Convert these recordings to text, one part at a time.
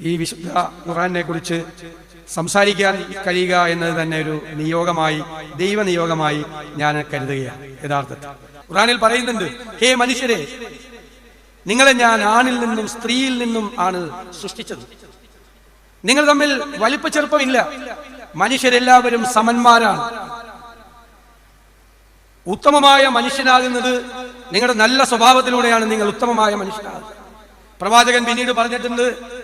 ഈ വിശുദ്ധ ഖുറാനെ കുറിച്ച് സംസാരിക്കാൻ കഴിയുക എന്നത് തന്നെ ഒരു നിയോഗമായി ദൈവ നിയോഗമായി ഞാൻ കരുതുകയാണ് യഥാർത്ഥത്തിൽ. ഖുറാനിൽ പറയുന്നുണ്ട് ഹേ മനുഷ്യരെ നിങ്ങളെ ഞാൻ ആണിൽ നിന്നും സ്ത്രീയിൽ നിന്നും ആണ് സൃഷ്ടിച്ചത്. നിങ്ങൾ തമ്മിൽ വലിപ്പ ചെറുപ്പമില്ല. മനുഷ്യരെല്ലാവരും സമന്മാരാണ്. ഉത്തമമായ മനുഷ്യനാകുന്നത് നിങ്ങളുടെ നല്ല സ്വഭാവത്തിലൂടെയാണ് നിങ്ങൾ ഉത്തമമായ മനുഷ്യനാകുന്നത്. പ്രവാചകൻ പിന്നീട് പറഞ്ഞിട്ടുണ്ട്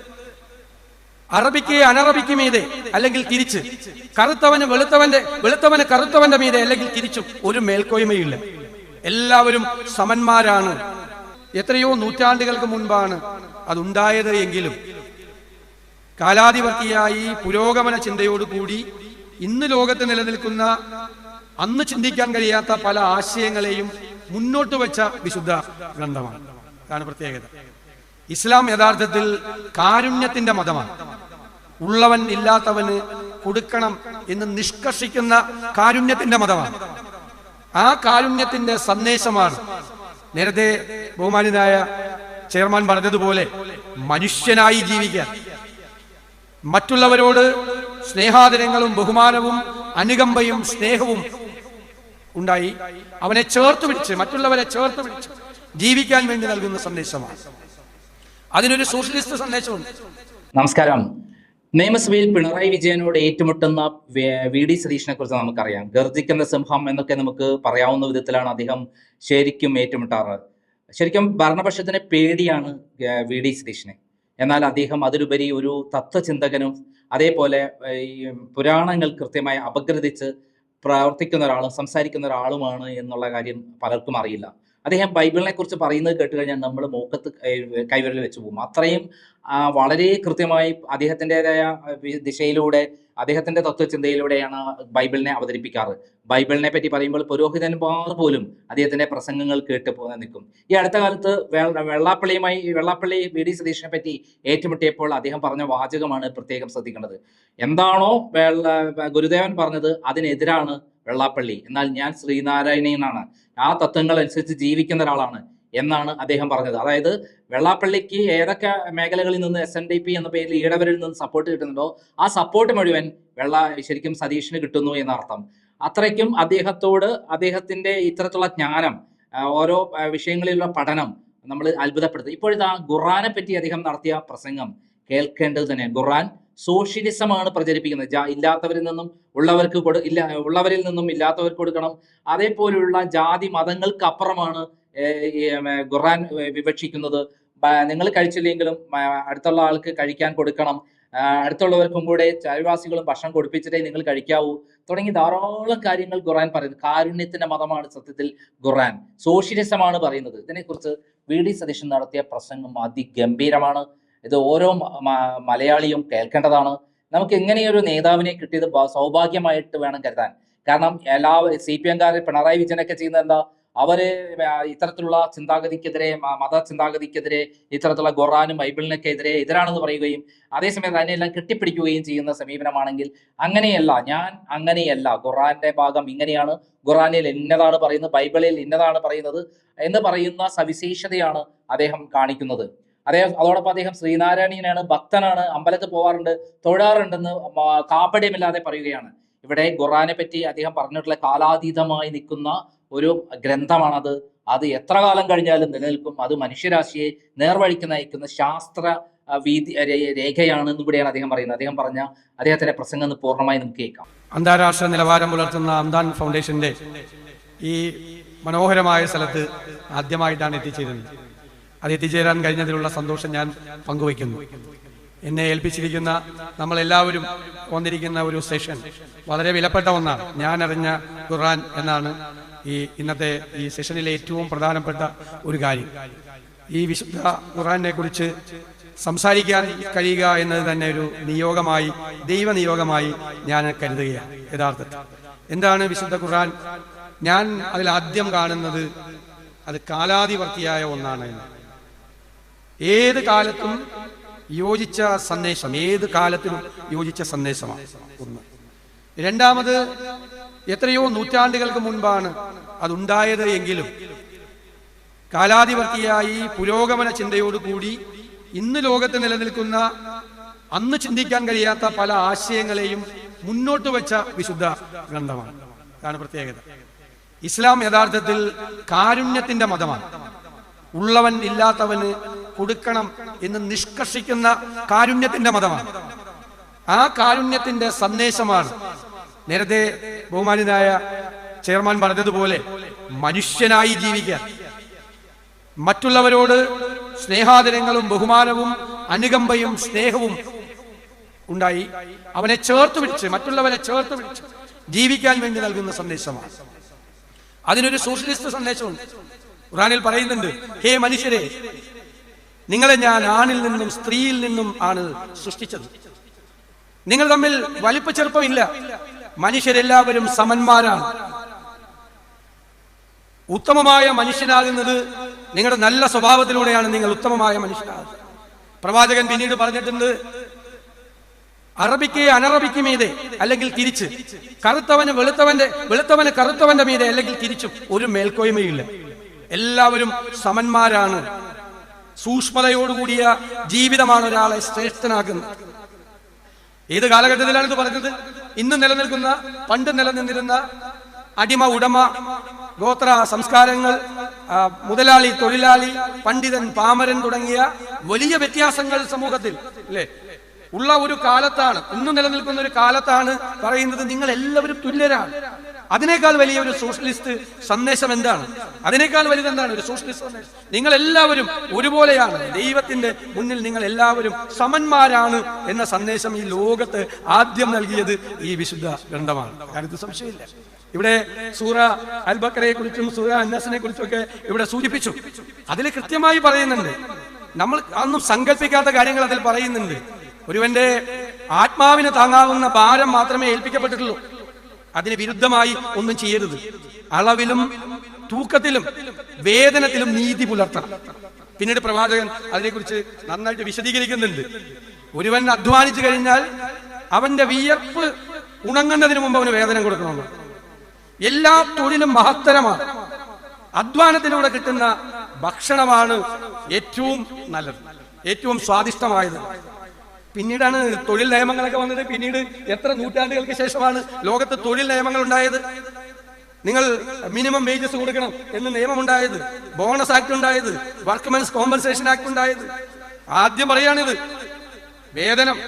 അറബിക്ക് അനറബിക്ക് മീതെ അല്ലെങ്കിൽ തിരിച്ച്. കറുത്തവന് വെളുത്തവന്റെ വെളുത്തവന് കറുത്തവന്റെ മീതെ അല്ലെങ്കിൽ തിരിച്ചും ഒരു മേൽക്കോയ്മയില്ല. എല്ലാവരും സമന്മാരാണ്. എത്രയോ നൂറ്റാണ്ടുകൾക്ക് മുൻപാണ് അതുണ്ടായത് എങ്കിലും കാലാധിപത്യയായി പുരോഗമന ചിന്തയോടുകൂടി ഇന്ന് ലോകത്ത് നിലനിൽക്കുന്ന അന്ന് ചിന്തിക്കാൻ കഴിയാത്ത പല ആശയങ്ങളെയും മുന്നോട്ട് വെച്ച വിശുദ്ധ ഗ്രന്ഥമാണ്. അതാണ് പ്രത്യേകത. ഇസ്ലാം യഥാർത്ഥത്തിൽ കാരുണ്യത്തിന്റെ മതമാണ്. ഉള്ളവൻ ഇല്ലാത്തവന് കൊടുക്കണം എന്ന് നിഷ്കർഷിക്കുന്ന കാരുണ്യത്തിന്റെ മതമാണ്. ആ കാരുണ്യത്തിന്റെ സന്ദേശമാണ്. നേരത്തെ ബഹുമാനായ ചെയർമാൻ പറഞ്ഞതുപോലെ മനുഷ്യനായി ജീവിക്കാൻ മറ്റുള്ളവരോട് സ്നേഹാദരങ്ങളും ബഹുമാനവും അനുകമ്പയും സ്നേഹവും ഉണ്ടായി അവനെ ചേർത്ത് പിടിച്ച് മറ്റുള്ളവരെ ചേർത്ത് പിടിച്ച് ജീവിക്കാൻ വേണ്ടി നൽകുന്ന സന്ദേശമാണ്. അതിനൊരു സോഷ്യലിസ്റ്റ് സന്ദേശമുണ്ട്. നമസ്കാരം. നിയമസഭയിൽ പിണറായി വിജയനോട് ഏറ്റുമുട്ടുന്ന വേ- ഡി സതീഷിനെ കുറിച്ച് നമുക്കറിയാം. ഗർജിക്കുന്ന സിംഹം എന്നൊക്കെ നമുക്ക് പറയാവുന്ന വിധത്തിലാണ് അദ്ദേഹം ശരിക്കും ഏറ്റുമുട്ടാറ്. ശരിക്കും ഭരണപക്ഷത്തിന് പേടിയാണ് വി ഡി സതീഷിനെ. എന്നാൽ അദ്ദേഹം അതിലുപരി ഒരു തത്വചിന്തകനും അതേപോലെ ഈ പുരാണങ്ങൾ കൃത്യമായി അപഗ്രഥിച്ച് പ്രവർത്തിക്കുന്ന ഒരാളും സംസാരിക്കുന്ന ഒരാളുമാണ് എന്നുള്ള കാര്യം പലർക്കും അറിയില്ല. അദ്ദേഹം ബൈബിളിനെ കുറിച്ച് പറയുന്നത് കേട്ട് കഴിഞ്ഞാൽ നമ്മൾ മൂക്കത്ത് കൈവിരൽ വെച്ച് പോകും. അത്രയും വളരെ കൃത്യമായി അദ്ദേഹത്തിന്റെതായ ദിശയിലൂടെ അദ്ദേഹത്തിന്റെ തത്വചിന്തയിലൂടെയാണ് ബൈബിളിനെ അവതരിപ്പിക്കാറ്. ബൈബിളിനെ പറ്റി പറയുമ്പോൾ പുരോഹിതന്മാർ പോലും അദ്ദേഹത്തിന്റെ പ്രസംഗങ്ങൾ കേട്ട് പോകാൻ നിൽക്കും. ഈ അടുത്ത കാലത്ത് വെള്ളാപ്പള്ളിയുമായി വെള്ളാപ്പള്ളി വി ഡി സതീഷിനെ പറ്റി ഏറ്റുമുട്ടിയപ്പോൾ അദ്ദേഹം പറഞ്ഞ വാചകമാണ് പ്രത്യേകം ശ്രദ്ധിക്കേണ്ടത്. എന്താണോ ഗുരുദേവൻ പറഞ്ഞത് അതിനെതിരാണ് വെള്ളാപ്പള്ളി. എന്നാൽ ഞാൻ ശ്രീനാരായണീയനാണ് ആ തത്വങ്ങൾ അനുസരിച്ച് ജീവിക്കുന്ന ഒരാളാണ് എന്നാണ് അദ്ദേഹം പറഞ്ഞത്. അതായത് വെള്ളാപ്പള്ളിക്ക് ഏതൊക്കെ മേഖലകളിൽ നിന്ന് എസ് എൻ ഡി പി എന്ന പേരിൽ ഈടവരിൽ നിന്ന് സപ്പോർട്ട് കിട്ടുന്നുണ്ടോ ആ സപ്പോർട്ട് മുഴുവൻ വെള്ള ശരിക്കും സതീഷിന് കിട്ടുന്നു എന്നർത്ഥം. അത്രയ്ക്കും അദ്ദേഹത്തോട് അദ്ദേഹത്തിന്റെ ഇത്തരത്തിലുള്ള ജ്ഞാനം ഓരോ വിഷയങ്ങളിലുള്ള പഠനം നമ്മൾ അത്ഭുതപ്പെടുത്തും. ഇപ്പോഴത്തെ ആ ഖുറാനെ പറ്റി അദ്ദേഹം നടത്തിയ പ്രസംഗം കേൾക്കേണ്ടത് തന്നെ. ഖുറാൻ സോഷ്യലിസമാണ് പ്രചരിപ്പിക്കുന്നത്. ഇല്ലാത്തവരിൽ നിന്നും ഉള്ളവർക്ക് കൊടു ഇല്ല ഉള്ളവരിൽ നിന്നും ഇല്ലാത്തവർക്ക് കൊടുക്കണം. അതേപോലെയുള്ള ജാതി മതങ്ങൾക്ക് അപ്പുറമാണ് ഖുർആൻ വിവക്ഷിക്കുന്നത്. നിങ്ങൾ കഴിച്ചില്ലെങ്കിലും അടുത്തുള്ള ആൾക്ക് കഴിക്കാൻ കൊടുക്കണം. അടുത്തുള്ളവർക്കും കൂടെ ചായവാസികളും ഭക്ഷണം കൊടുപ്പിച്ചിട്ടേ നിങ്ങൾ കഴിക്കാവൂ. തുടങ്ങി ധാരാളം കാര്യങ്ങൾ ഖുർആൻ പറയുന്നത് കാരുണ്യത്തിന്റെ മതമാണ് സത്യത്തിൽ ഖുർആൻ. സോഷ്യലിസമാണ് പറയുന്നത്. ഇതിനെക്കുറിച്ച് വി ഡി സതീശൻ നടത്തിയ പ്രസംഗം അതിഗംഭീരമാണ്. ഇത് ഓരോ മലയാളിയും കേൾക്കേണ്ടതാണ്. നമുക്ക് എങ്ങനെയൊരു നേതാവിനെ കിട്ടിയത് സൗഭാഗ്യമായിട്ട് വേണം കരുതാൻ. കാരണം എല്ലാ സി പി എംകാർ പിണറായി വിജയനൊക്കെ ചെയ്യുന്നത് എന്താ? അവർ ഇത്തരത്തിലുള്ള ചിന്താഗതിക്കെതിരെ മത ചിന്താഗതിക്കെതിരെ ഇത്തരത്തിലുള്ള ഖുറാനും ബൈബിളിനൊക്കെ എതിരെ എതിരാണെന്ന് പറയുകയും അതേസമയം അതിനെല്ലാം കെട്ടിപ്പിടിക്കുകയും ചെയ്യുന്ന സമീപനമാണെങ്കിൽ അങ്ങനെയല്ല ഞാൻ അങ്ങനെയല്ല. ഖുറാന്റെ ഭാഗം ഇങ്ങനെയാണ്. ഖുറാനിൽ ഇന്നതാണ് പറയുന്നത് ബൈബിളിൽ ഇന്നതാണ് പറയുന്നത് എന്ന് പറയുന്ന സവിശേഷതയാണ് അദ്ദേഹം കാണിക്കുന്നത്. അദ്ദേഹം അതോടൊപ്പം അദ്ദേഹം ശ്രീനാരായണീയനാണ് ഭക്തനാണ് അമ്പലത്തിൽ പോവാറുണ്ട് തൊഴാറുണ്ടെന്ന് കാപട്യമില്ലാതെ പറയുകയാണ്. ഇവിടെ ഖുറാനെ പറ്റി അദ്ദേഹം പറഞ്ഞിട്ടുള്ള കാലാതീതമായി നിൽക്കുന്ന ഒരു ഗ്രന്ഥമാണത്. അത് എത്ര കാലം കഴിഞ്ഞാലും നിലനിൽക്കും. അത് മനുഷ്യരാശിയെ നേർവഴിക്ക് നയിക്കുന്ന ശാസ്ത്ര വീതി രേഖയാണ് എന്നിവിടെയാണ് അദ്ദേഹം പറയുന്നത്. അദ്ദേഹം പറഞ്ഞ അദ്ദേഹത്തിന്റെ പ്രസംഗം ഒന്ന് പൂർണമായി നമുക്ക് കേൾക്കാം. അന്താരാഷ്ട്ര നിലവാരം പുലർത്തുന്ന അംദാൻ ഫൗണ്ടേഷന്റെ ഈ മനോഹരമായ സ്ഥലത്ത് ആദ്യമായിട്ടാണ് എത്തിച്ചേരുന്നത്. അത് എത്തിച്ചേരാൻ കഴിഞ്ഞതിലുള്ള സന്തോഷം ഞാൻ പങ്കുവയ്ക്കുന്നു. എന്നെ ഏൽപ്പിച്ചിരിക്കുന്ന നമ്മളെല്ലാവരും വന്നിരിക്കുന്ന ഒരു സെഷൻ വളരെ വിലപ്പെട്ട ഒന്നാണ്. ഞാൻ അറിഞ്ഞ ഖുർആൻ എന്നാണ് ഈ ഇന്നത്തെ ഈ സെഷനിലെ ഏറ്റവും പ്രധാനപ്പെട്ട ഒരു കാര്യം. ഈ വിശുദ്ധ ഖുർആനെ കുറിച്ച് സംസാരിക്കാൻ കഴിയുക എന്നത് തന്നെ ഒരു നിയോഗമായി ദൈവനിയോഗമായി ഞാൻ കരുതുകയാണ് യഥാർത്ഥത്തിൽ. എന്താണ് വിശുദ്ധ ഖുർആൻ? ഞാൻ അതിൽ ആദ്യം കാണുന്നത് അത് കാലാതിവർത്തിയായ ഒന്നാണ് ഏത് കാലത്തും യോജിച്ച സന്ദേശം ഏത് കാലത്തിനും യോജിച്ച സന്ദേശമാണ് ഒന്ന്. രണ്ടാമത് എത്രയോ നൂറ്റാണ്ടുകൾക്ക് മുൻപാണ് അതുണ്ടായത് എങ്കിലും കാലാതിവർത്തിയായി പുരോഗമന ചിന്തയോടുകൂടി ഇന്ന് ലോകത്ത് നിലനിൽക്കുന്ന അന്ന് ചിന്തിക്കാൻ കഴിയാത്ത പല ആശയങ്ങളെയും മുന്നോട്ട് വെച്ച വിശുദ്ധ ഗ്രന്ഥമാണ്. അതാണ് പ്രത്യേകത. ഇസ്ലാം യഥാർത്ഥത്തിൽ കാരുണ്യത്തിന്റെ മതമാണ്. ഉള്ളവൻ ഇല്ലാത്തവന് കൊടുക്കണം എന്ന് നിഷ്കർഷിക്കുന്ന കാരുണ്യത്തിന്റെ മതമാണ്. ആ കാരുണ്യത്തിന്റെ സന്ദേശമാണ്. നേരത്തെ ബഹുമാനായ ചെയർമാൻ പറഞ്ഞതുപോലെ മനുഷ്യനായി ജീവിക്കുക. മറ്റുള്ളവരോട് സ്നേഹാദരങ്ങളും ബഹുമാനവും അനുകമ്പയും സ്നേഹവും ഉണ്ടായി അവനെ ചേർത്ത് പിടിച്ച് മറ്റുള്ളവരെ ചേർത്ത് പിടിച്ച് ജീവിക്കാൻ വേണ്ടി നൽകുന്ന സന്ദേശമാണ്. അതിനൊരു സോഷ്യലിസ്റ്റ് സന്ദേശമുണ്ട്. ഖുറാനിൽ പറയുന്നുണ്ട് ഹേ മനുഷ്യരെ നിങ്ങളെ ഞാൻ ആണിൽ നിന്നും സ്ത്രീയിൽ നിന്നും ആണ് സൃഷ്ടിച്ചത്. നിങ്ങൾ തമ്മിൽ വലിപ്പ ചെറുപ്പമില്ല. മനുഷ്യരെല്ലാവരും സമന്മാരാണ്. ഉത്തമമായ മനുഷ്യനാകുന്നത് നിങ്ങളുടെ നല്ല സ്വഭാവത്തിലൂടെയാണ് നിങ്ങൾ ഉത്തമമായ മനുഷ്യനാകുന്നത്. പ്രവാചകൻ പിന്നീട് പറഞ്ഞിട്ടുണ്ട് അറബിക്കേ അനറബിക്ക് മീതെ അല്ലെങ്കിൽ തിരിച്ച്. കറുത്തവന് വെളുത്തവന്റെ വെളുത്തവന് കറുത്തവന്റെ മീതെ അല്ലെങ്കിൽ തിരിച്ചും ഒരു മേൽക്കോയ്മയില്ല എല്ലാവരും സമന്മാരാണ്. സൂക്ഷ്മതയോടുകൂടിയ ജീവിതമാണ് ഒരാളെ ശ്രേഷ്ഠനാകുന്നത് ഏത് കാലഘട്ടത്തിലാണ് ഇത് പറഞ്ഞത്? ഇന്ന് നിലനിൽക്കുന്ന പണ്ട് നിലനിന്നിരുന്ന അടിമ ഉടമ ഗോത്ര സംസ്കാരങ്ങൾ മുതലാളി തൊഴിലാളി പണ്ഡിതൻ പാമരൻ തുടങ്ങിയ വലിയ വ്യത്യാസങ്ങൾ സമൂഹത്തിൽ അല്ലേ? ഉള്ള ഒരു കാലത്താണ് ഇന്ന് നിലനിൽക്കുന്ന ഒരു കാലത്താണ് പറയുന്നത് നിങ്ങൾ എല്ലാവരും തുല്യരാണ്. അതിനേക്കാൾ വലിയ ഒരു സോഷ്യലിസ്റ്റ് സന്ദേശം എന്താണ്? അതിനേക്കാൾ വലുതെന്താണ് ഒരു സോഷ്യലിസ്റ്റ് സന്ദേശം? നിങ്ങൾ എല്ലാവരും ഒരുപോലെയാണ്. ദൈവത്തിന്റെ മുന്നിൽ നിങ്ങൾ എല്ലാവരും സമന്മാരാണ് എന്ന സന്ദേശം ഈ ലോകത്ത് ആദ്യം നൽകിയത് ഈ വിശുദ്ധ ഗ്രന്ഥമാണ്. കാര്യത്തിൽ സംശയമില്ല. ഇവിടെ സൂറ അൽബക്കറയെ കുറിച്ചും സൂറ അന്നസിനെ കുറിച്ചും ഒക്കെ ഇവിടെ സൂചിപ്പിച്ചു. അതിൽ കൃത്യമായി പറയുന്നുണ്ട്. നമ്മൾ അന്നും സങ്കല്പിക്കാത്ത കാര്യങ്ങൾ അതിൽ പറയുന്നുണ്ട്. ഒരുവന്റെ ആത്മാവിന് താങ്ങാവുന്ന ഭാരം മാത്രമേ ഏൽപ്പിക്കപ്പെട്ടിട്ടുള്ളൂ. അതിന് വിരുദ്ധമായി ഒന്നും ചെയ്യരുത്. അളവിലും തൂക്കത്തിലും വേദനത്തിലും നീതി പുലർത്തണം. പിന്നീട് പ്രവാചകൻ അതിനെക്കുറിച്ച് നന്നായിട്ട് വിശദീകരിക്കുന്നുണ്ട്. ഒരുവൻ അധ്വാനിച്ചു കഴിഞ്ഞാൽ അവന്റെ വിയർപ്പ് ഉണങ്ങുന്നതിന് മുമ്പ് അവന് വേതനം കൊടുക്കണമെന്ന്. എല്ലാ തൊഴിലും മഹത്തരമാണ്. അധ്വാനത്തിലൂടെ കിട്ടുന്ന ഭക്ഷണമാണ് ഏറ്റവും നല്ലത് ഏറ്റവും സ്വാദിഷ്ടമായത്. പിന്നീടാണ് തൊഴിൽ നിയമങ്ങളൊക്കെ വന്നത്. പിന്നീട് എത്ര നൂറ്റാണ്ടുകൾക്ക് ശേഷമാണ് ലോകത്ത് തൊഴിൽ നിയമങ്ങൾ ഉണ്ടായത് നിങ്ങൾ മിനിമം വേജസ് കൊടുക്കണം എന്ന് നിയമമുണ്ടായത്. ബോണസ് ആക്ട് ഉണ്ടായത് വർക്ക്മെൻസ് കോമ്പൻസേഷൻ ആക്ട് ഉണ്ടായത് ആദ്യം പറയാണിത് വേതനം.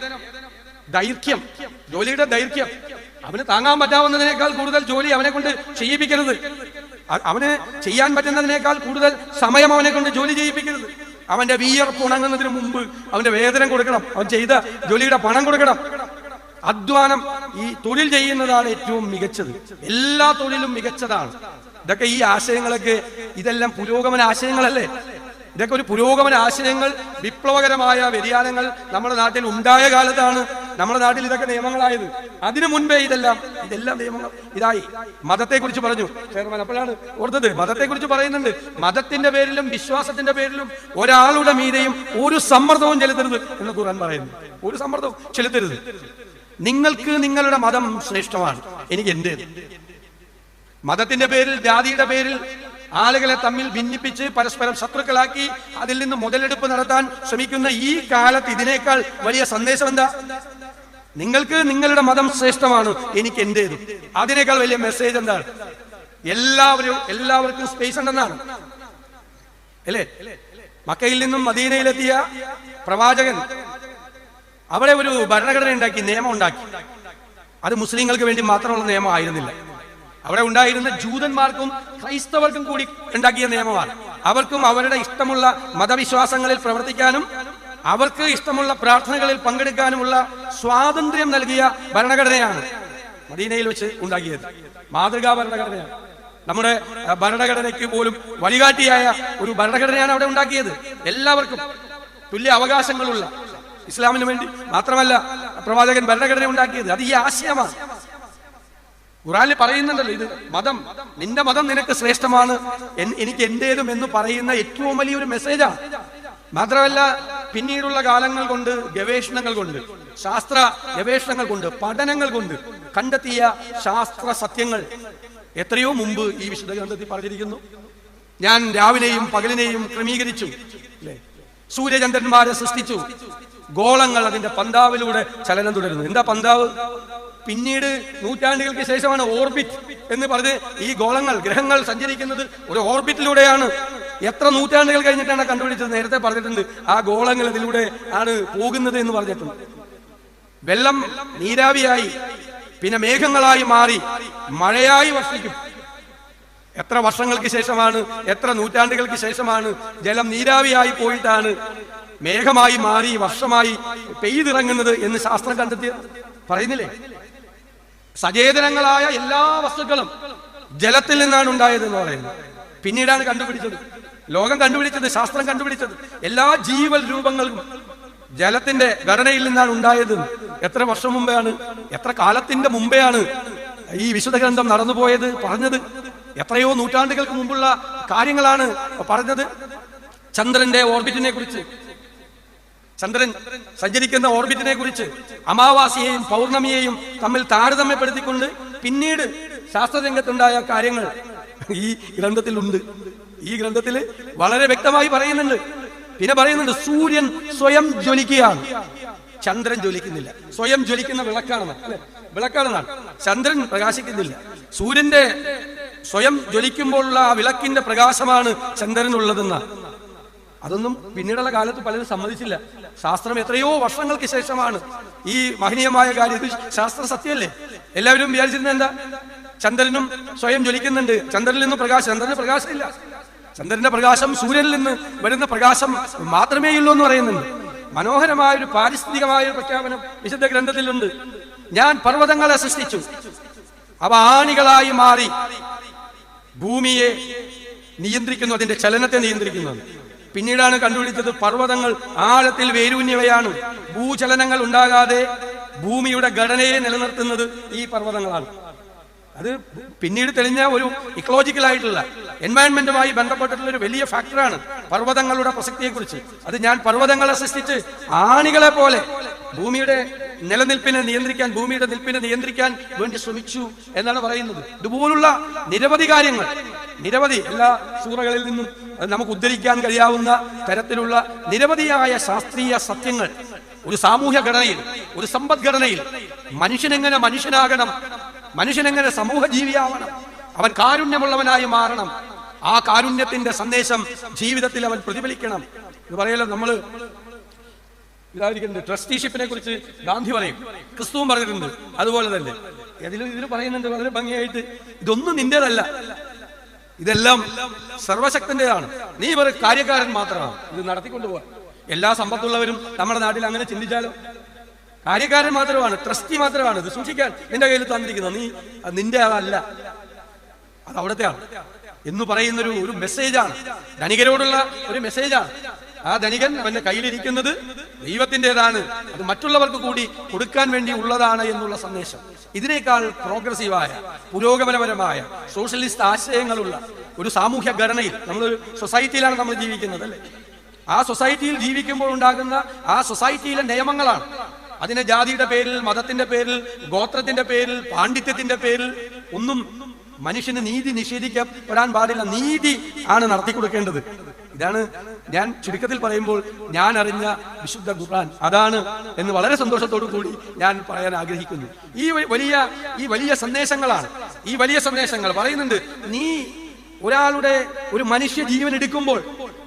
ദൈർഘ്യം. ജോലിയുടെ ദൈർഘ്യം. അവന് താങ്ങാൻ പറ്റാവുന്നതിനേക്കാൾ കൂടുതൽ ജോലി അവനെ കൊണ്ട് ചെയ്യിപ്പിക്കരുത്. അവന് ചെയ്യാൻ പറ്റുന്നതിനേക്കാൾ കൂടുതൽ സമയം അവനെ കൊണ്ട് ജോലി ചെയ്യിപ്പിക്കരുത്. അവന്റെ വിയർപ്പ് ഉണങ്ങുന്നതിന് മുമ്പ് അവന്റെ വേതനം കൊടുക്കണം. അവൻ ചെയ്ത ജോലിയുടെ പണം കൊടുക്കണം. അധ്വാനം ഈ തൊഴിൽ ചെയ്യുന്നതാണ് ഏറ്റവും മികച്ചത്. എല്ലാ തൊഴിലും മികച്ചതാണ്. ഇതൊക്കെ ഈ ആശയങ്ങളൊക്കെ ഇതെല്ലാം പുരോഗമന ആശയങ്ങളല്ലേ? ഇതൊക്കെ ഒരു പുരോഗമന ആശയങ്ങൾ വിപ്ലവകരമായ വ്യതിയാനങ്ങൾ നമ്മുടെ നാട്ടിൽ ഉണ്ടായ കാലത്താണ് നമ്മുടെ നാട്ടിൽ ഇതൊക്കെ നിയമങ്ങളായത്. അതിനു മുൻപേ ഇതെല്ലാം ഇതെല്ലാം നിയമങ്ങൾ ഇതായി. മതത്തെ കുറിച്ച് പറഞ്ഞു. ചെയർമാൻ അപ്പോഴാണ് ഓർത്തത്. മതത്തെ കുറിച്ച് പറയുന്നുണ്ട്. മതത്തിന്റെ പേരിലും വിശ്വാസത്തിന്റെ പേരിലും ഒരാളുടെ മീതെയും ഒരു സമ്മർദ്ദവും ചെലുത്തരുത് എന്ന് ഖുർആൻ പറയുന്നു. ഒരു സമ്മർദ്ദവും ചെലുത്തരുത്. നിങ്ങൾക്ക് നിങ്ങളുടെ മതം ശ്രേഷ്ഠമാണ്. എനിക്ക് എന്റെ മതത്തിന്റെ പേരിൽ ജാതിയുടെ പേരിൽ ആളുകളെ തമ്മിൽ ഭിന്നിപ്പിച്ച് പരസ്പരം ശത്രുക്കളാക്കി അതിൽ നിന്ന് മുതലെടുപ്പ് നടത്താൻ ശ്രമിക്കുന്ന ഈ കാലത്ത് ഇതിനേക്കാൾ വലിയ സന്ദേശം എന്താ? നിങ്ങൾക്ക് നിങ്ങളുടെ മതം ശ്രേഷ്ഠമാണ് എനിക്ക് എന്റേതും. അതിനേക്കാൾ വലിയ മെസ്സേജ് എന്താണ്? എല്ലാവരും എല്ലാവർക്കും സ്പേസ് ഉണ്ടെന്നാണ്. അല്ലേ? മക്കയിൽ നിന്നും മദീനയിലെത്തിയ പ്രവാചകൻ അവിടെ ഒരു ഭരണഘടന ഉണ്ടാക്കി നിയമം ഉണ്ടാക്കി. അത് മുസ്ലിങ്ങൾക്ക് വേണ്ടി മാത്രമുള്ള നിയമമായിരുന്നില്ല അവിടെ ഉണ്ടായിരുന്ന ജൂതന്മാർക്കും ക്രൈസ്തവർക്കും കൂടി ഉണ്ടാക്കിയ നിയമമാണ്. അവർക്കും അവരുടെ ഇഷ്ടമുള്ള മതവിശ്വാസങ്ങളിൽ പ്രവർത്തിക്കാനും അവർക്ക് ഇഷ്ടമുള്ള പ്രാർത്ഥനകളിൽ പങ്കെടുക്കാനുമുള്ള സ്വാതന്ത്ര്യം നൽകിയ ഭരണഘടനയാണ് മദീനയിൽ വെച്ച് ഉണ്ടാക്കിയത്. മാതൃകാ ഭരണഘടനയാണ്. നമ്മുടെ ഭരണഘടനയ്ക്ക് പോലും വഴികാട്ടിയായ ഒരു ഭരണഘടനയാണ് അവിടെ ഉണ്ടാക്കിയത്. എല്ലാവർക്കും തുല്യ അവകാശങ്ങളുള്ള ഇസ്ലാമിന് വേണ്ടി മാത്രമല്ല പ്രവാചകൻ ഭരണഘടന ഉണ്ടാക്കിയത്. അത് ഈ ആശയമാണ്. ഖുറാനിൽ പറയുന്നുണ്ടല്ലോ ഇത് മതം നിന്റെ മതം നിനക്ക് ശ്രേഷ്ഠമാണ് എനിക്ക് എന്റേതും എന്ന് പറയുന്ന ഏറ്റവും വലിയൊരു മെസ്സേജാണ് മാത്രമല്ല പിന്നീടുള്ള കാലങ്ങൾ കൊണ്ട് ഗവേഷണങ്ങൾ കൊണ്ട് ശാസ്ത്ര ഗവേഷണങ്ങൾ കൊണ്ട് പഠനങ്ങൾ കൊണ്ട് കണ്ടെത്തിയ ശാസ്ത്ര സത്യങ്ങൾ എത്രയോ മുമ്പ് ഈ വിശുദ്ധ ഗ്രന്ഥത്തിൽ പറഞ്ഞിരിക്കുന്നു. ഞാൻ രാവിലെയും പകലിനെയും ക്രമീകരിച്ചു അല്ലേ? സൂര്യചന്ദ്രന്മാരെ സൃഷ്ടിച്ചു. ഗോളങ്ങൾ അതിന്റെ പന്താവിലൂടെ ചലനം തുടരുന്നു. എന്താ പന്താവ്? പിന്നീട് നൂറ്റാണ്ടുകൾക്ക് ശേഷമാണ് ഓർബിറ്റ് എന്ന് പറഞ്ഞ് ഈ ഗോളങ്ങൾ ഗ്രഹങ്ങൾ സഞ്ചരിക്കുന്നത് ഒരു ഓർബിറ്റിലൂടെയാണ്. എത്ര നൂറ്റാണ്ടുകൾ കഴിഞ്ഞിട്ടാണ് കണ്ടുപിടിച്ചത്? നേരത്തെ പറഞ്ഞിട്ടുണ്ട് ആ ഗോളങ്ങൾ ഇതിലൂടെ ആണ് പോകുന്നത് എന്ന് പറഞ്ഞിട്ടുണ്ട്. വെള്ളം നീരാവിയായി പിന്നെ മേഘങ്ങളായി മാറി മഴയായി വർഷിക്കും. എത്ര വർഷങ്ങൾക്ക് ശേഷമാണ് എത്ര നൂറ്റാണ്ടുകൾക്ക് ശേഷമാണ് ജലം നീരാവിയായി പോയിട്ടാണ് മേഘമായി മാറി വർഷമായി പെയ്തിറങ്ങുന്നത് എന്ന് ശാസ്ത്രം കണ്ടെത്തി പറയുന്നില്ലേ? സചേതനങ്ങളായ എല്ലാ വസ്തുക്കളും ജലത്തിൽ നിന്നാണ് ഉണ്ടായത് എന്ന് പറയുന്നത് പിന്നീടാണ് കണ്ടുപിടിച്ചത്. ലോകം കണ്ടുപിടിച്ചത് ശാസ്ത്രം കണ്ടുപിടിച്ചത്. എല്ലാ ജീവൽ രൂപങ്ങളും ജലത്തിന്റെ ഘടനയിൽ നിന്നാണ് ഉണ്ടായത്. എത്ര വർഷം മുമ്പെയാണ് എത്ര കാലത്തിന്റെ മുമ്പെയാണ് ഈ വിശുദ്ധ ഗ്രന്ഥം നടന്നുപോയത് പറഞ്ഞത്? എത്രയോ നൂറ്റാണ്ടുകൾക്ക് മുമ്പുള്ള കാര്യങ്ങളാണ് പറഞ്ഞത്. ചന്ദ്രന്റെ ഓർബിറ്റിനെ കുറിച്ച് ചന്ദ്രൻ സഞ്ചരിക്കുന്ന ഓർബിറ്റിനെ കുറിച്ച് അമാവാസിയെയും പൗർണമിയെയും തമ്മിൽ താരതമ്യപ്പെടുത്തിക്കൊണ്ട് പിന്നീട് ശാസ്ത്രരംഗത്തുണ്ടായ കാര്യങ്ങൾ ഈ ഗ്രന്ഥത്തിലുണ്ട്. ഈ ഗ്രന്ഥത്തിൽ വളരെ വ്യക്തമായി പറയുന്നുണ്ട്. പിന്നെ പറയുന്നുണ്ട് സൂര്യൻ സ്വയം ജ്വലിക്കുകയാണ്. ചന്ദ്രൻ ജ്വലിക്കുന്നില്ല. സ്വയം ജ്വലിക്കുന്ന വിളക്കാണ് അല്ലെ? വിളക്കാണെന്നാണ്. ചന്ദ്രൻ പ്രകാശിക്കുന്നില്ല. സൂര്യന്റെ സ്വയം ജ്വലിക്കുമ്പോഴുള്ള ആ വിളക്കിന്റെ പ്രകാശമാണ് ചന്ദ്രനുള്ളതെന്നാണ് അതൊന്നും പിന്നീടുള്ള കാലത്ത് പലരും സമ്മതിച്ചില്ല. ശാസ്ത്രം എത്രയോ വർഷങ്ങൾക്ക് ശേഷമാണ് ഈ മഹനീയമായ കാര്യം. ശാസ്ത്ര സത്യമല്ലേ? എല്ലാവരും വിചാരിച്ചിരുന്ന എന്താ? ചന്ദ്രനും സ്വയം ജ്വലിക്കുന്നുണ്ട്. ചന്ദ്രനിൽ നിന്നും പ്രകാശം ചന്ദ്രന് പ്രകാശമില്ല. ചന്ദ്രന്റെ പ്രകാശം സൂര്യനിൽ നിന്ന് വരുന്ന പ്രകാശം മാത്രമേയുള്ളൂ എന്ന് പറയുന്നുണ്ട്. മനോഹരമായ ഒരു പാരിസ്ഥിതികമായ ഒരു പ്രഖ്യാപനം വിശുദ്ധ ഗ്രന്ഥത്തിലുണ്ട്. ഞാൻ പർവതങ്ങളെ സൃഷ്ടിച്ചു. അവ ആണികളായി മാറി ഭൂമിയെ നിയന്ത്രിക്കുന്നു അതിന്റെ ചലനത്തെ നിയന്ത്രിക്കുന്നത് പിന്നീടാണ് കണ്ടുപിടിച്ചത് പർവതങ്ങൾ ആഴത്തിൽ വേരൂന്യവയാണ് ഭൂചലനങ്ങൾ ഉണ്ടാകാതെ ഭൂമിയുടെ ഘടനയെ നിലനിർത്തുന്നത് ഈ പർവതങ്ങളാണ്. അത് പിന്നീട് തെളിഞ്ഞ ഒരു ഇക്കോളജിക്കൽ ആയിട്ടുള്ള എൻവയൺമെന്റുമായി ബന്ധപ്പെട്ടിട്ടുള്ള ഒരു വലിയ ഫാക്ടറാണ് പർവതങ്ങളുടെ പ്രസക്തിയെക്കുറിച്ച്. അത് ഞാൻ പർവതങ്ങളെ സൃഷ്ടിച്ച് ആണികളെ പോലെ ഭൂമിയുടെ നിലനിൽപ്പിനെ നിയന്ത്രിക്കാൻ ഭൂമിയുടെ നിൽപ്പിനെ നിയന്ത്രിക്കാൻ വേണ്ടി ശ്രമിച്ചു എന്നാണ് പറയുന്നത്. ഇതുപോലുള്ള നിരവധി കാര്യങ്ങൾ നിരവധി എല്ലാ സൂറകളിൽ നിന്നും നമുക്ക് ഉദ്ധരിക്കാൻ കഴിയാവുന്ന തരത്തിലുള്ള നിരവധിയായ ശാസ്ത്രീയ സത്യങ്ങൾ ഒരു സാമൂഹ്യ ഘടനയിൽ ഒരു സമ്പദ്ഘടനയിൽ മനുഷ്യനെങ്ങനെ മനുഷ്യനാകണം മനുഷ്യനെങ്ങനെ സമൂഹ ജീവിയാവണം അവൻ കാരുണ്യമുള്ളവനായി മാറണം. ആ കാരുണ്യത്തിന്റെ സന്ദേശം ജീവിതത്തിൽ അവൻ പ്രതിഫലിക്കണം. എന്ന് പറയല്ലോ നമ്മൾ ഇതായിരിക്കുന്നുണ്ട് ട്രസ്റ്റിഷിപ്പിനെ കുറിച്ച് ഗാന്ധി പറയും. ക്രിസ്തുവും പറഞ്ഞിട്ടുണ്ട്. അതുപോലെ തന്നെ. ഇതിൽ ഇതിൽ പറയുന്നുണ്ട് വളരെ ഭംഗിയായിട്ട്. ഇതൊന്നും നിന്റേതല്ല. ഇതെല്ലാം സർവശക്തന്റേതാണ്. നീ ഒരു കാര്യക്കാരൻ മാത്രമാണ്. ഇത് നടത്തിക്കൊണ്ടുപോകാൻ എല്ലാ സമ്പത്തുള്ളവരും നമ്മുടെ നാട്ടിൽ അങ്ങനെ ചിന്തിച്ചാലോ? കാര്യക്കാരൻ മാത്രമാണ് ട്രസ്റ്റി മാത്രമാണ്. ഇത് സൂക്ഷിക്കാൻ നിന്റെ കയ്യിൽ തന്നിരിക്കുന്നത് നീ നിന്റെ അതല്ല അത് അവിടത്തെയാണ് എന്ന് പറയുന്നൊരു ഒരു മെസ്സേജാണ്. ധനികരോടുള്ള ഒരു മെസ്സേജാണ്. ആ ധനികൻ അവന്റെ കയ്യിലിരിക്കുന്നത് ദൈവത്തിന്റെതാണ്. അത് മറ്റുള്ളവർക്ക് കൂടി കൊടുക്കാൻ വേണ്ടി ഉള്ളതാണ് എന്നുള്ള സന്ദേശം. ഇതിനേക്കാൾ പ്രോഗ്രസീവായ പുരോഗമനപരമായ സോഷ്യലിസ്റ്റ് ആശയങ്ങളുള്ള ഒരു സാമൂഹ്യ ഘടനയിൽ നമ്മൾ സൊസൈറ്റിയിലാണ് നമ്മൾ ജീവിക്കുന്നത് അല്ലേ? ആ സൊസൈറ്റിയിൽ ജീവിക്കുമ്പോൾ ഉണ്ടാകുന്ന ആ സൊസൈറ്റിയിലെ നിയമങ്ങളാണ് അതിനെ ജാതിയുടെ പേരിൽ മതത്തിന്റെ പേരിൽ ഗോത്രത്തിന്റെ പേരിൽ പാണ്ഡിത്യത്തിന്റെ പേരിൽ ഒന്നും മനുഷ്യന് നീതി നിഷേധിക്കപ്പെടാൻ പാടില്ല. നീതി ആണ് നടത്തി കൊടുക്കേണ്ടത്. ഇതാണ് ഞാൻ ചുരുക്കത്തിൽ പറയുമ്പോൾ ഞാൻ അറിഞ്ഞ വിശുദ്ധ ഖുർആൻ. അതാണ് എന്ന് വളരെ സന്തോഷത്തോടു കൂടി ഞാൻ പറയാൻ ആഗ്രഹിക്കുന്നു. ഈ വലിയ ഈ വലിയ സന്ദേശങ്ങളാണ്. ഈ വലിയ സന്ദേശങ്ങൾ പറയുന്നുണ്ട് നീ ഒരാളുടെ ഒരു മനുഷ്യ ജീവൻ എടുക്കുമ്പോൾ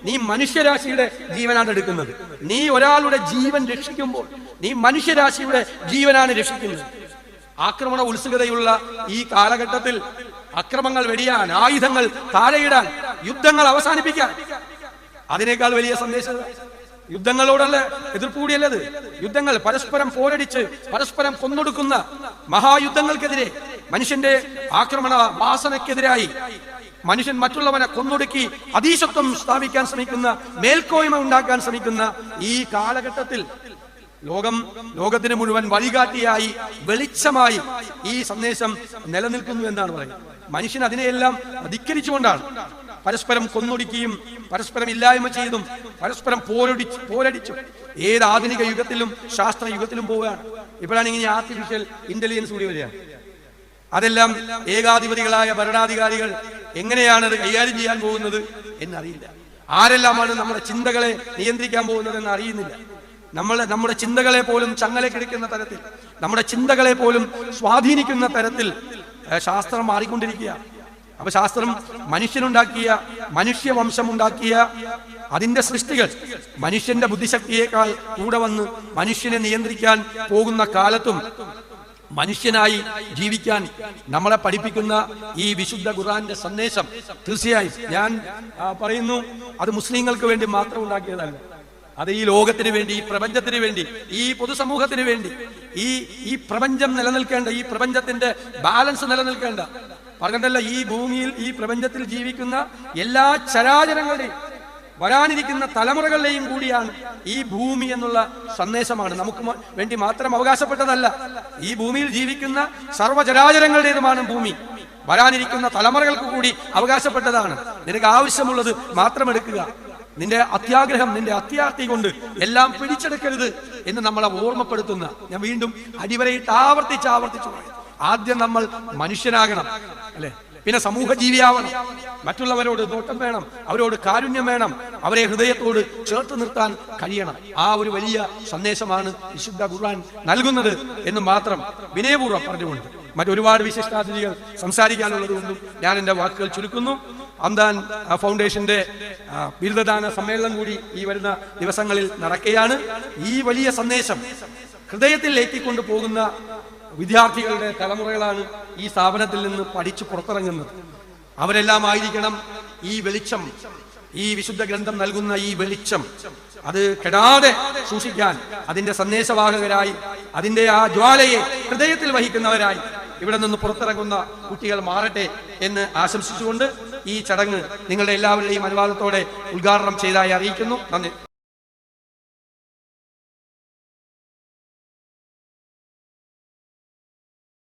നീ മനുഷ്യരാശിയുടെ ജീവനാണ് എടുക്കുന്നത്. നീ ഒരാളുടെ ജീവൻ രക്ഷിക്കുമ്പോൾ നീ മനുഷ്യരാശിയുടെ ജീവനാണ് രക്ഷിക്കുന്നത്. ആക്രമണ ഉത്സുകതയുള്ള ഈ കാലഘട്ടത്തിൽ അക്രമങ്ങൾ വെടിയാൻ ആയുധങ്ങൾ താഴെയിടാൻ യുദ്ധങ്ങൾ അവസാനിപ്പിക്കാൻ. അതിനേക്കാൾ വലിയ സന്ദേശം യുദ്ധങ്ങളോടല്ല എതിർപ്പ് കൂടിയല്ലത് യുദ്ധങ്ങൾ പരസ്പരം പോരടിച്ച് പരസ്പരം കൊന്നൊടുക്കുന്ന മഹായുദ്ധങ്ങൾക്കെതിരെ മനുഷ്യന്റെ ആക്രമണ വാസനയ്ക്കെതിരായി മനുഷ്യൻ മറ്റുള്ളവനെ കൊന്നൊടുക്കി അതീശത്വം സ്ഥാപിക്കാൻ ശ്രമിക്കുന്ന മേൽക്കോയ്മ ഉണ്ടാക്കാൻ ശ്രമിക്കുന്ന ഈ കാലഘട്ടത്തിൽ ലോകം ലോകത്തിന് മുഴുവൻ വഴികാട്ടിയായി വെളിച്ചമായി ഈ സന്ദേശം നിലനിൽക്കുന്നു എന്നാണ് പറയുന്നത്. മനുഷ്യൻ അതിനെയെല്ലാം ധിക്കരിച്ചുകൊണ്ടാണ് പരസ്പരം കൊന്നൊടുക്കിയും പരസ്പരം ഇല്ലായ്മ ചെയ്തും പരസ്പരം പോരടിച്ച് പോരടിച്ചു. ഏത് ആധുനിക യുഗത്തിലും ശാസ്ത്ര യുഗത്തിലും പോവുകയാണ്. ഇപ്പോഴാണ് ഇങ്ങനെ ആർട്ടിഫിഷ്യൽ ഇന്റലിജൻസ് കൂടി വരികയാണ് അതെല്ലാം ഏകാധിപതികളായ ഭരണാധികാരികൾ എങ്ങനെയാണ് അത് കൈകാര്യം ചെയ്യാൻ പോകുന്നത് എന്നറിയില്ല. ആരെല്ലാമാണ് നമ്മുടെ ചിന്തകളെ നിയന്ത്രിക്കാൻ പോകുന്നത് എന്ന് അറിയുന്നില്ല. നമ്മൾ നമ്മുടെ ചിന്തകളെ പോലും ചങ്ങലക്കിടിക്കുന്ന തരത്തിൽ നമ്മുടെ ചിന്തകളെ പോലും സ്വാധീനിക്കുന്ന തരത്തിൽ ശാസ്ത്രം മാറിക്കൊണ്ടിരിക്കുക. അപ്പൊ ശാസ്ത്രം മനുഷ്യനുണ്ടാക്കിയ ഉണ്ടാക്കിയ അതിന്റെ സൃഷ്ടികൾ മനുഷ്യന്റെ ബുദ്ധിശക്തിയേക്കാൾ കൂടെ വന്ന് മനുഷ്യനെ നിയന്ത്രിക്കാൻ പോകുന്ന കാലത്തും മനുഷ്യനായി ജീവിക്കാൻ നമ്മളെ പഠിപ്പിക്കുന്ന ഈ വിശുദ്ധ ഖുർആന്റെ സന്ദേശം തീർച്ചയായും ഞാൻ പറയുന്നു അത് മുസ്ലിങ്ങൾക്ക് വേണ്ടി മാത്രം ഉണ്ടാക്കിയതല്ല. അത് ഈ ലോകത്തിന് വേണ്ടി ഈ പ്രപഞ്ചത്തിന് വേണ്ടി ഈ പൊതുസമൂഹത്തിന് വേണ്ടി ഈ ഈ പ്രപഞ്ചം നിലനിൽക്കേണ്ട ഈ പ്രപഞ്ചത്തിന്റെ ബാലൻസ് നിലനിൽക്കേണ്ട. പറഞ്ഞിട്ടല്ല ഈ ഭൂമിയിൽ ഈ പ്രപഞ്ചത്തിൽ ജീവിക്കുന്ന എല്ലാ ചരാചരങ്ങളുടെയും വരാനിരിക്കുന്ന തലമുറകളിലെയും കൂടിയാണ് ഈ ഭൂമി എന്നുള്ള സന്ദേശമാണ്. നമുക്ക് വേണ്ടി മാത്രം അവകാശപ്പെട്ടതല്ല. ഈ ഭൂമിയിൽ ജീവിക്കുന്ന സർവചരാചരങ്ങളുടേതുമാണ് ഭൂമി. വരാനിരിക്കുന്ന തലമുറകൾക്ക് കൂടി അവകാശപ്പെട്ടതാണ്. നിനക്ക് ആവശ്യമുള്ളത് മാത്രം എടുക്കുക. നിന്റെ അത്യാഗ്രഹം നിന്റെ അത്യാർത്തി കൊണ്ട് എല്ലാം പിടിച്ചെടുക്കരുത് എന്ന് നമ്മളെ ഓർമ്മപ്പെടുത്തുന്ന ഞാൻ വീണ്ടും അടിവരയിട്ട് ആവർത്തിച്ച് ആവർത്തിച്ചു ആദ്യം നമ്മൾ മനുഷ്യനാകണം അല്ലെ? പിന്നെ സമൂഹ ജീവിയാവണം മറ്റുള്ളവരോട് നോട്ടം വേണം അവരോട് കാരുണ്യം വേണം അവരെ ഹൃദയത്തോട് ചേർത്ത് നിർത്താൻ കഴിയണം. ആ ഒരു വലിയ സന്ദേശമാണ് വിശുദ്ധ ഖുർആൻ നൽകുന്നത് എന്ന് മാത്രം വിനയപൂർവം പറഞ്ഞുകൊണ്ട്. മറ്റൊരുപാട് വിശിഷ്ടാതിഥികൾ സംസാരിക്കാനുള്ളത് കൊണ്ടും ഞാൻ എന്റെ വാക്കുകൾ ചുരുക്കുന്നു. അംദാൻ ഫൗണ്ടേഷന്റെ ബിരുദദാന സമ്മേളനം കൂടി ഈ വരുന്ന ദിവസങ്ങളിൽ നടക്കുകയാണ്. ഈ വലിയ സന്ദേശം ഹൃദയത്തിൽ ഏറ്റിക്കൊണ്ട് പോകുന്ന വിദ്യാർത്ഥികളുടെ തലമുറകളാണ് ഈ സ്ഥാപനത്തിൽ നിന്ന് പഠിച്ചു പുറത്തിറങ്ങുന്നത്. അവരെല്ലാം ആയിരിക്കണം ഈ വെളിച്ചം ഈ വിശുദ്ധ ഗ്രന്ഥം നൽകുന്ന ഈ വെളിച്ചം. അത് കെടാതെ സൂക്ഷിക്കാൻ അതിന്റെ സന്ദേശവാഹകരായി അതിന്റെ ആ ജ്വാലയെ ഹൃദയത്തിൽ വഹിക്കുന്നവരായി ഇവിടെ നിന്ന് പുറത്തിറങ്ങുന്ന കുട്ടികൾ മാറട്ടെ എന്ന് ആശംസിച്ചുകൊണ്ട് ഈ ചടങ്ങ് നിങ്ങളുടെ എല്ലാവരുടെയും അനുവാദത്തോടെ ഉദ്ഘാടനം ചെയ്തായി അറിയിക്കുന്നു. നന്ദി.